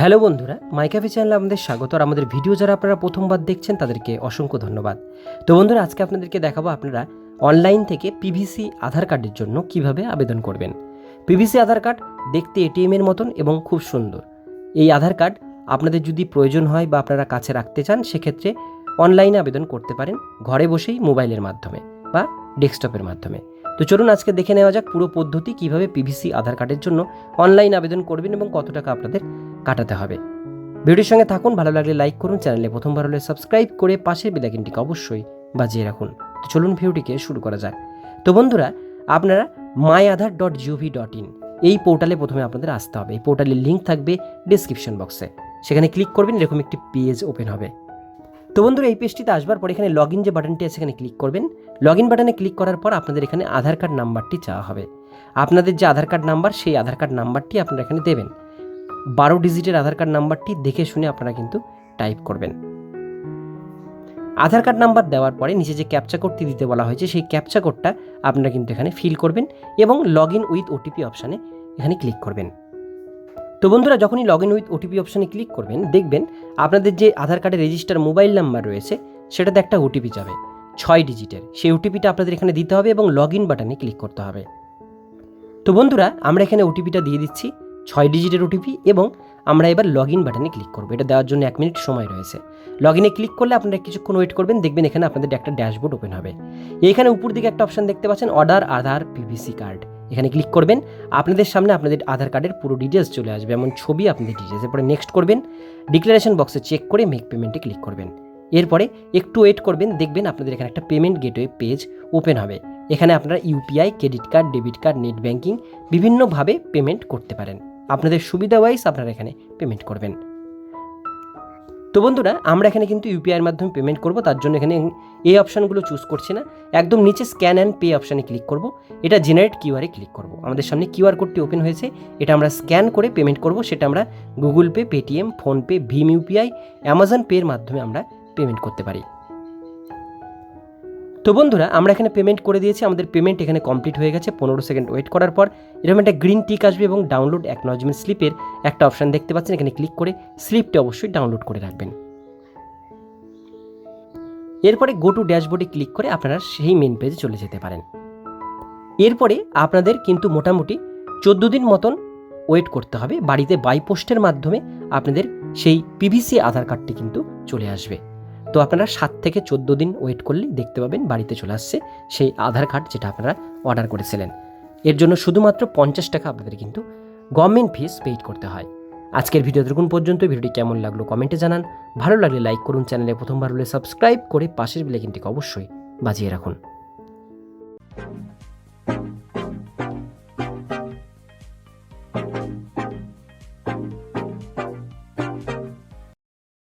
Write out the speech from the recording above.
Hello বন্ধুরা মাইকাফি চ্যানেলে আমাদের স্বাগত আর আমাদের ভিডিও যারা আপনারা প্রথমবার দেখছেন, তাদেরকে অসংখ্য ধন্যবাদ। তো বন্ধুরা, আজকে আপনাদেরকে দেখাবো আপনারা অনলাইন থেকে পিভিসি আধার কার্ডের জন্য কীভাবে আবেদন করবেন। পিভিসি আধার কার্ড দেখতে এটিএম এর মতন এবং খুব সুন্দর। এই আধার কার্ড আপনাদের যদি প্রয়োজন হয় বা আপনারা কাছে রাখতে চান, সেক্ষেত্রে অনলাইনে আবেদন করতে পারেন ঘরে বসেই মোবাইলের মাধ্যমে বা ডেস্কটপের মাধ্যমে। তো চলুন আজকে দেখে নেওয়া যাক পুরো পদ্ধতি কীভাবে পিভিসি আধার কার্ডের জন্য অনলাইন আবেদন করবেন এবং কত টাকা আপনাদের কাটাতে হবে। ভিডিওর সঙ্গে থাকুন, ভালো লাগলে লাইক করুন, চ্যানেলে প্রথমবার হলে সাবস্ক্রাইব করে পাশের বেলাইকিনটিকে অবশ্যই বাজিয়ে রাখুন। তো চলুন ভিডিওটিকে শুরু করা যাক। তো বন্ধুরা, আপনারা my Aadhaar dot GOV dot in এই পোর্টালে প্রথমে আপনাদের আসতে হবে। এই পোর্টালের লিঙ্ক থাকবে ডিসক্রিপশন বক্সে সেখানে ক্লিক করবেন, এরকম একটি পেজ ওপেন হবে। তো বন্ধুরা, এই পেজটিতে আসবার পর এখানে লগ ইন যে বাটনটি আছে, সেখানে ক্লিক করবেন। লগ ইন বাটনে ক্লিক করার পর আপনাদের এখানে আধার কার্ড নাম্বারটি চাওয়া হবে। আপনাদের যে আধার কার্ড নাম্বার সেই আধার কার্ড নাম্বারটি আপনারা এখানে দেবেন। বারো ডিজিটের আধার কার্ড নাম্বারটি দেখে শুনে আপনারা কিন্তু টাইপ করবেন। আধার কার্ড নাম্বার দেওয়ার পরে নিচে যে ক্যাপচা কোডটি দিতে বলা হয়েছে, সেই ক্যাপচা কোডটা আপনারা কিন্তু এখানে ফিল করবেন এবং লগ ইন উইথ ওটিপি অপশানে এখানে ক্লিক করবেন। তো বন্ধুরা, যখনই লগ ইন উইথ ওটিপি অপশানে ক্লিক করবেন, দেখবেন আপনাদের যে আধার কার্ডে রেজিস্টার মোবাইল নাম্বার রয়েছে, সেটাতে একটা ওটিপি যাবে, ছয় ডিজিটের। সেই ওটিপিটা আপনাদের এখানে দিতে হবে এবং লগ ইন বাটনে ক্লিক করতে হবে। তো বন্ধুরা, আমরা এখানে ওটিপিটা দিয়ে দিচ্ছি। ছয় ডিজিটের ওটিপি এবং আমরা এবার লগ ইন বাটনে ক্লিক করব। এটা দেওয়ার জন্য এক মিনিট সময় রয়েছে। লগ ইনে ক্লিক করলে আপনারা কিছুক্ষণ ওয়েট করবেন, দেখবেন এখানে আপনাদের একটা ড্যাশবোর্ড ওপেন হবে। এখানে উপর দিকে একটা অপশন দেখতে পাচ্ছেন অর্ডার আধার পিভিসি কার্ড এখানে ক্লিক করবেন, আপনাদের সামনে আপনাদের আধার কার্ডের পুরো ডিটেলস চলে আসবে, এমন ছবি আপনাদের ডিটেলস এরপরে নেক্সট করবেন ডিক্লারেশন বক্সে চেক করে মেক পেমেন্টে ক্লিক করবেন। এরপরে একটু ওয়েট করবেন, দেখবেন আপনাদের এখানে একটা পেমেন্ট গেটওয়ে পেজ ওপেন হবে। এখানে আপনারা UPI credit card debit card net banking বিভিন্নভাবে পেমেন্ট করতে পারেন। আপনাদের সুবিধা ওয়াইজ আপনারা এখানে পেমেন্ট করবেন। তো বন্ধুরা, আমরা এখানে কিন্তু ইউপিআইয়ের মাধ্যমে পেমেন্ট করব, তার জন্য এখানে এই অপশানগুলো চুজ করছি না। একদম নিচে স্ক্যান অ্যান্ড পে অপশানে ক্লিক করব। এটা জেনারেট কিউআরে ক্লিক করব। আমাদের সামনে কিউআর কোডটি ওপেন হয়েছে। এটা আমরা স্ক্যান করে পেমেন্ট করব। সেটা আমরা গুগল পে পেটিএম ফোনপে ভিম ইউপিআই অ্যামাজন পের মাধ্যমে আমরা পেমেন্ট করতে পারি। তো বন্ধুরা, আমরা এখানে পেমেন্ট করে দিয়েছি। আমাদের পেমেন্ট এখানে কমপ্লিট হয়ে গেছে। পনেরো সেকেন্ড ওয়েট করার পর এরকম একটা গ্রিন টিক আসবে এবং ডাউনলোড অ্যাকনলেজমেন্ট স্লিপের একটা অপশান দেখতে পাচ্ছেন। এখানে ক্লিক করে স্লিপটা অবশ্যই ডাউনলোড করে রাখবেন। এরপরে গো টু ড্যাশবোর্ডে ক্লিক করে আপনারা সেই মেন পেজে চলে যেতে পারেন। এরপরে আপনাদের কিন্তু মোটামুটি চোদ্দ দিন মতন ওয়েট করতে হবে। বাড়িতে বাইপোস্টের মাধ্যমে আপনাদের সেই পিভিসি আধার কার্ডটি কিন্তু চলে আসবে। তো আপনারা সাত থেকে চোদ্দ দিন ওয়েট করলেই দেখতে পাবেন বাড়িতে চলে আসছে সেই আধার কার্ড যেটা আপনারা অর্ডার করেছিলেন। এর জন্য শুধুমাত্র পঞ্চাশ টাকা আপনাদের কিন্তু গভর্নমেন্ট ফিস পেইড করতে হয়। আজকের ভিডিও দেখুন পর্যন্ত। ভিডিওটি কেমন লাগল কমেন্টে জানান। ভালো লাগলে লাইক করুন, চ্যানেলে প্রথমবার হলে সাবস্ক্রাইব করে পাশের বেলাইকিনটিকে অবশ্যই বাজিয়ে রাখুন।